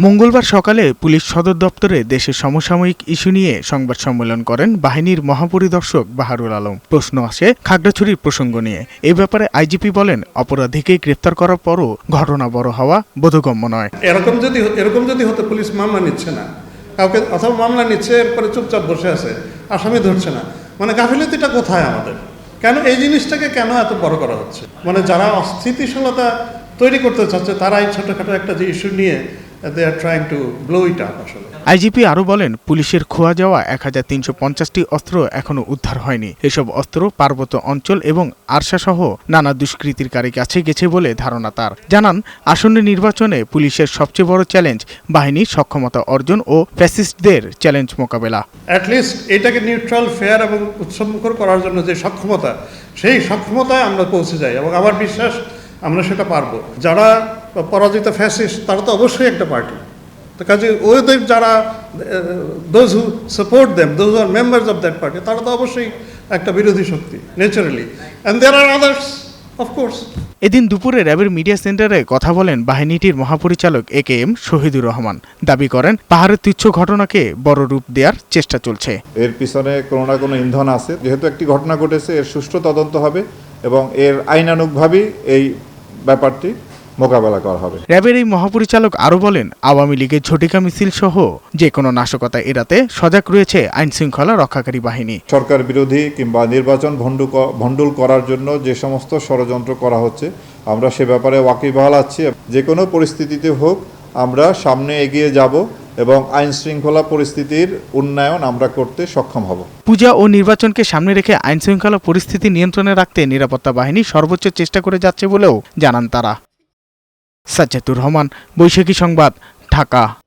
মঙ্গলবার সকালে পুলিশ সদর দপ্তরে দেশের সমসাময়িক ইস্যু নিয়ে সংবাদ সম্মেলন করেন বাহিনীর মহাপরিদর্শক বাহারুল আলম। প্রশ্ন আসে খাগড়াছড়ির প্রসঙ্গ নিয়ে। এ ব্যাপারে আইজিপি বলেন অপরাধীকে গ্রেপ্তার করার পরও ঘটনা বড় হওয়া বোধগম্য নয়। এরকম যদি এরকম যদি হতো পুলিশ মামলা নিচ্ছে না। কাউকে অথবা মামলা নিচ্ছে এরপরে চুপচাপ বসে আছে আসামি ধরছে না। মানে গাফিলতিটা কোথায় আমাদের? কেন এই জিনিসটাকে কেন এত বড় করা হচ্ছে? মানে যারা অস্থিতিশীলতা তৈরি করতে চাচ্ছে তারা এই ছোটোখাটো একটা যে ইস্যু নিয়ে they are trying to blow it up আসলে। আইজিপি আরও বলেন পুলিশের খোয়া যাওয়া এক হাজার তিনশো পঞ্চাশটি অস্ত্র এখনও উদ্ধার হয়নি। এসব অস্ত্র পার্বত্য অঞ্চল এবং আরশাসহ নানা দুষ্কৃতিকারী কাছে গেছে বলে ধারণা তার। জানান আসন্ন নির্বাচনে পুলিশের সবচেয়ে বড় চ্যালেঞ্জ বাহিনীর সক্ষমতা অর্জন ও ফ্যাসিস্টদের চ্যালেঞ্জ মোকাবেলা। অ্যাটলিস্ট এটাকে নিউট্রাল ফেয়ার এবং উৎসবমুখর করার জন্য যে সক্ষমতা সেই সক্ষমতায় আমরা পৌঁছে যাই এবং আমার বিশ্বাস আমরা সেটা পারব। যারা পরাজিত ফ্যাসিস্ট তারা তো অবশ্যই একটা পার্টি তো কাজে ওদের যারা those who support them those are members of that party তারা তো অবশ্যই একটা বিরোধী শক্তি naturally and there are others of course এদিন দুপুরে র্যাবের মিডিয়া সেন্টারে কথা বলেন বাহিনীটির মহাপরিচালক A K M Shahidur Rahman. দাবি করেন পাহাড়ের তুচ্ছ ঘটনাকে বড় রূপ দেওয়ার চেষ্টা চলছে। এর পিছনে কোনো না কোনো ইন্ধন আছে। যেহেতু একটি ঘটনা ঘটেছে এর সুষ্ঠু তদন্ত হবে এবং এর আইনানুগভাবেই এই ব্যাপারটি মোকাবেলা করা হবে। র্যাবের এই মহাপরিচালক আরও বলেন আওয়ামী লীগের ঝটিকা মিছিল সহ যে কোনো নাশকতা এড়াতে সজাগ রয়েছে আইন শৃঙ্খলা রক্ষাকারী বাহিনী। সরকার বিরোধী কিংবা নির্বাচন ভণ্ডু ভণ্ডুল করার জন্য যে সমস্ত ষড়যন্ত্র করা হচ্ছে আমরা সে ব্যাপারে ওয়াকিবহাল আছি। যে কোনো পরিস্থিতিতে হোক আমরা সামনে এগিয়ে যাব। এবং আইন শৃঙ্খলা পরিস্থিতির উন্নয়ন আমরা করতে সক্ষম হব। পূজা ও নির্বাচনকে সামনে রেখে আইন শৃঙ্খলা পরিস্থিতি নিয়ন্ত্রণে রাখতে নিরাপত্তা বাহিনী সর্বোচ্চ চেষ্টা করে যাচ্ছে বলেও জানান তারা। সাজ্জাতুর রহমান, বৈশাখী সংবাদ, ঢাকা।